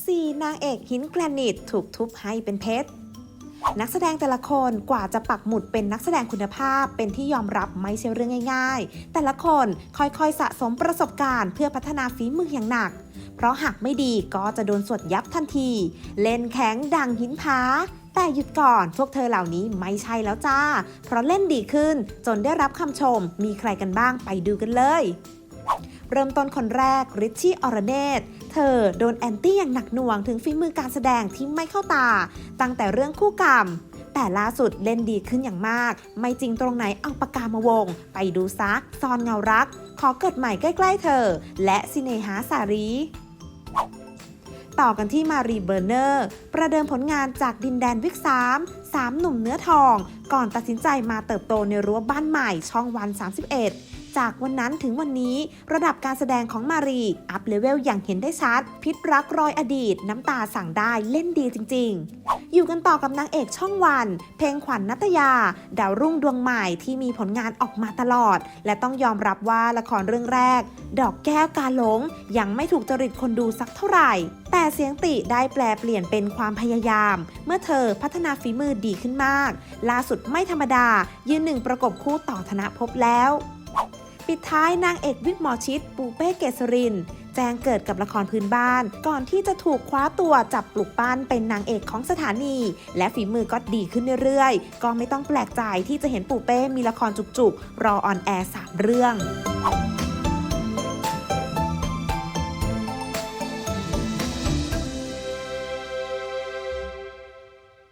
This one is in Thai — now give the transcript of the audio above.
4 นางเอกหินแกรนิตถูกทุบให้เป็นเพชร นักแสดงแต่ละคนกว่าจะปักหมุดเป็นนักแสดงคุณภาพเป็นที่ยอมรับไม่ใช่เรื่องง่าย ๆ แต่ละคนค่อยๆสะสมประสบการณ์เพื่อพัฒนาฝีมืออย่างหนัก เพราะหากไม่ดีก็จะโดนสวดยับทันที เล่นแข็งดังหินผาแต่หยุดก่อนพวกเธอเหล่านี้ไม่ใช่แล้วจ้า เพราะเล่นดีขึ้นจนได้รับคำชมมีใครกันบ้างไปดูกันเลย เริ่มต้นคนแรกริชชี่อรเนตเธอโดนแอนตี้อย่างหนักหน่วงถึงฝีมือการแสดงที่ไม่เข้าตา ตั้งแต่เรื่องคู่กรรม แต่ล่าสุดเล่นดีขึ้นอย่างมาก ไม่จริงตรงไหนเอาปากกามาวง ไปดูซักซอนเงารัก ขอเกิดใหม่ใกล้ๆเธอ และซิเนหาสารีต่อกันที่มารีเบอร์เนอร์ ประเดิมผลงานจากดินแดนวิก3 3หนุ่มเนื้อทอง ก่อนตัดสินใจมาเติบโตในรั้วบ้านใหม่ช่องวัน 31 จากวันนั้นถึงวันนี้ ระดับการแสดงของมารี อัพเลเวลอย่างเห็นได้ชัด พิษรักรอยอดีต น้ำตาสั่งได้เล่นดีจริง ๆ อยู่กันต่อกับนางเอกช่องวัน เพลงขวัญนัตยา ดาวรุ่งดวงใหม่ที่มีผลงานออกมาตลอด และต้องยอมรับว่าละครเรื่องแรก ดอกแก้วกาหลง ยังไม่ถูกจริตคนดูสักเท่าไหร่ แต่เสียงติได้แปลเปลี่ยนเป็นความพยายาม เมื่อเธอพัฒนาฝีมือดีขึ้นมาก ล่าสุดไม่ธรรมดา ยืนหนึ่งประกบคู่ต่อธนภพแล้ว ปิดท้ายนางเอกวิกหมอชิดปูเป้เกษริน แจ้งเกิดกับละครพื้นบ้าน ก่อนที่จะถูกคว้าตัวจับปลุกปั้นเป็นนางเอกของสถานี และฝีมือก็ดีขึ้นเรื่อยๆ ก็ไม่ต้องแปลกใจที่จะเห็นปูเป้มีละครจุกๆ รอออนแอร์สามเรื่อง